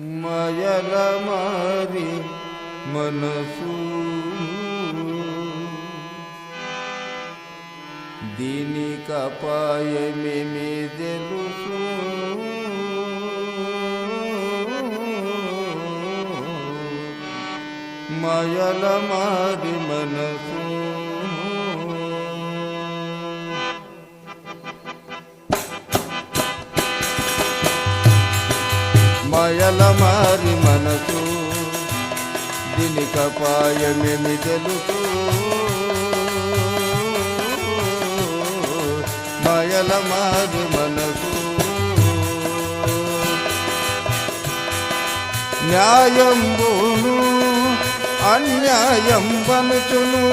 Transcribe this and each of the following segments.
మాయల మారి మనసు. దీని అపాయమేమి తెలుసు. మాయల మారి మనసు. మాయల మారి మనసు. దీనికి అపాయమేమి తెలుసు మాయల మారి మనసు. న్యాయంబును అన్యాయం బనుచును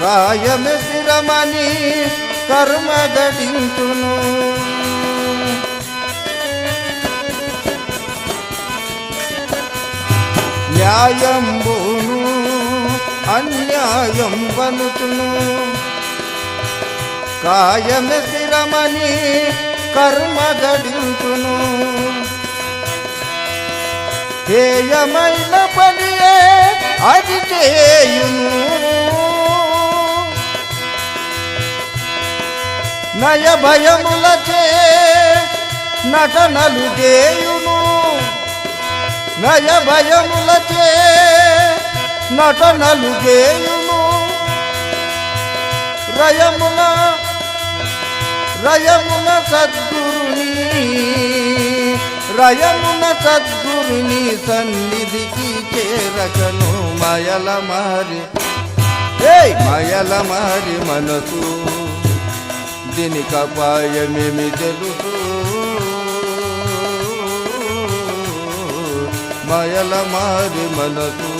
కాయమె స్థిరమని కర్మ గడించును. న్యాయంబును అన్యాయం బనుచును కాయమె స్థిరమని కర్మ గడించును హేయమైన పనియే అది చేయును. నయ భయములచే నటనలు చేయు నయ భయములచే నటనలు గేయును రయమున రయమున సద్గురుని రయమున సద్గురుని సన్నిధికి చేరకను మయల మారి ఏ మయల మారి మనసు దీనికి తెలుసు? మయల మారి మనసు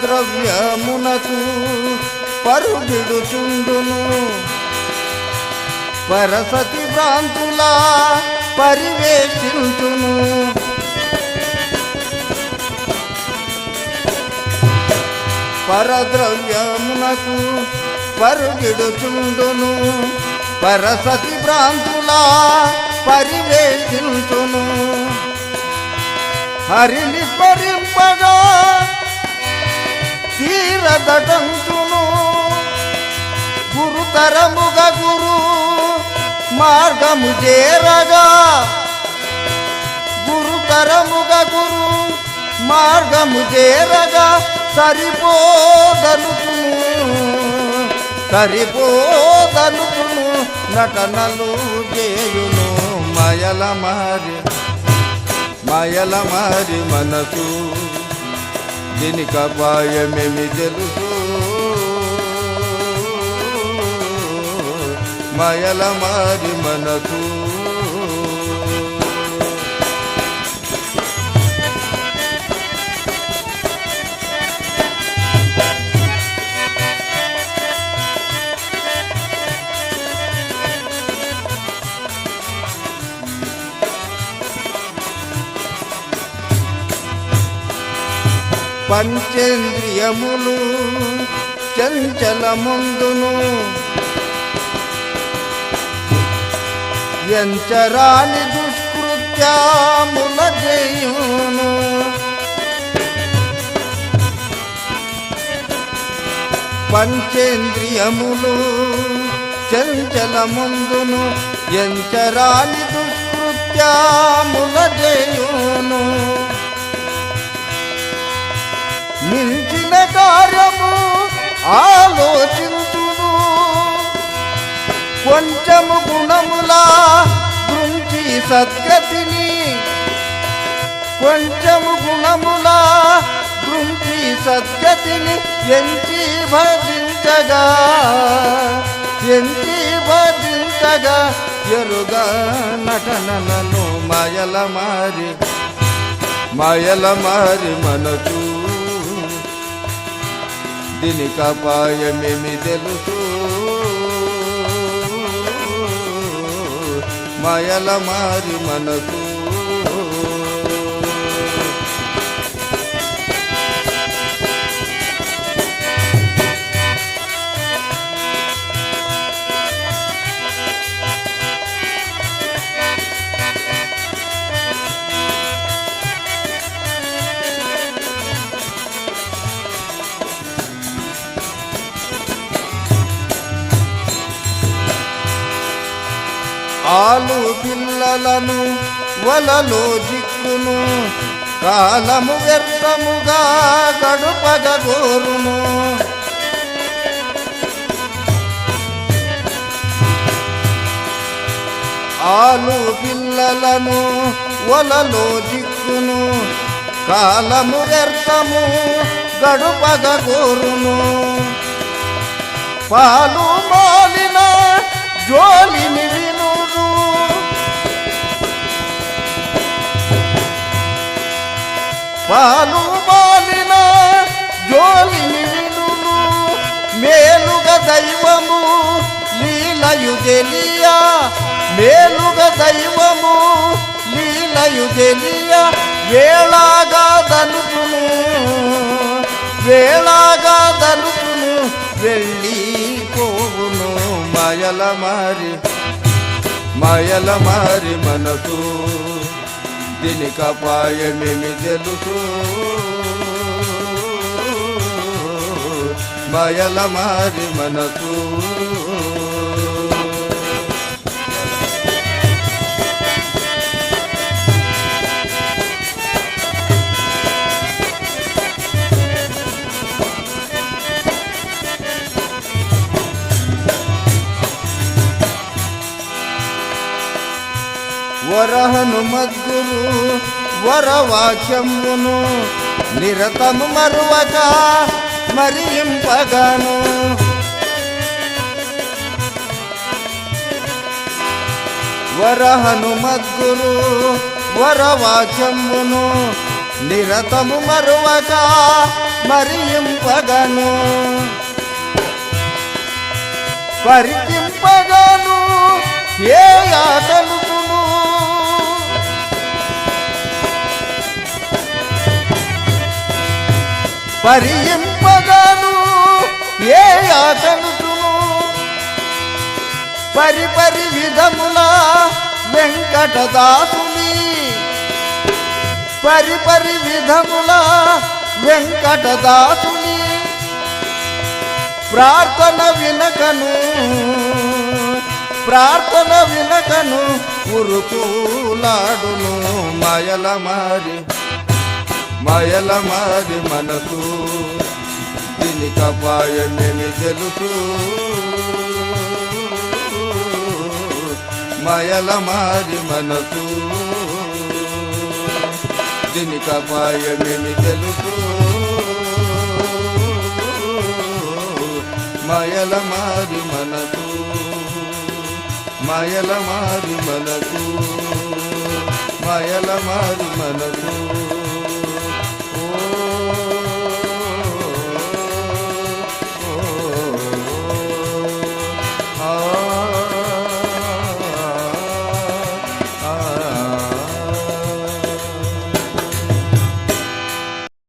పరద్రవ్యమునకు పరుగిడుచుండును పరసతి భ్రాంతులా పరివేశించును పరద్రవ్యమునకు పరుగిడుచుండును. పరసతి భ్రాంతులా పరివేశించును హరిని స్మరింపగా తీరదటంచును. గురుతరముగ గురు మార్గము చేరగా. గురుకరముగా గురు మార్గము చేరగా. సరిపోదనుకును సరిపోదనుకును నటనలు చేయును మయల మారి మయల మారి మనసు. దీనికి అపాయమేమి తెలుసు? మయల మారి మనకు. పంచేంద్రియములు చంచలముందును ఎంచరాని దుష్కృత్యాముల జయును పంచేంద్రియములు చంచలముందును ఎంచరాని దుష్కృత్యాముల జయును సద్గతిని కొంచెము గుణములా గురించి సద్గతిని ఎంచి భజించగా ఎంచి భజించగా ఎరుగా నటనలను మాయల మారి మాయల మారి మనకు దీనికి తెలుసు? మాయల మారి మనసు పాలు పిల్లలను వలలో దిక్కును. కాలము వ్యర్థముగా గడుపగోరును ఆలు పిల్లలను వలలో దిక్కును. కాలము వ్యర్థము గడుపగోరును పాలు మాలిన జోలిని వినురు పాలు బాలిన జోలిని వినురు మేలుగ దైవము లీలయు తెలియా మేలుగ దైవము లీలయు తెలియా వేళాగా మారి మాయల మారి మనసు దీనికి అపాయమేమి తెలుసు. మాయల మారి మనసు వర మద్గురు వరవాక్యమును నిరతము మరువక మరింపగను వర హనుమద్గురు వరవాక్యమును నిరతము మరువక మరింపగను పరికింపగను ఏ ఆటలు పరింపగను ఏ ఆటలుకును పరిపరి విధముల వెంకటదాసుని. పరిపరి విధముల వెంకటదాసుని ప్రార్థన వినకను ప్రార్థన వినకను ఉరుకులాడును మయల మారి మాయల మారి మనసు. దీనికి అపాయమేమి తెలుసు. మాయల మారి మనసు. దీనికి అపాయమేమి తెలుసు. మాయల మారి మనసు. మాయల మారి మనకు మాయల మారి మనసు.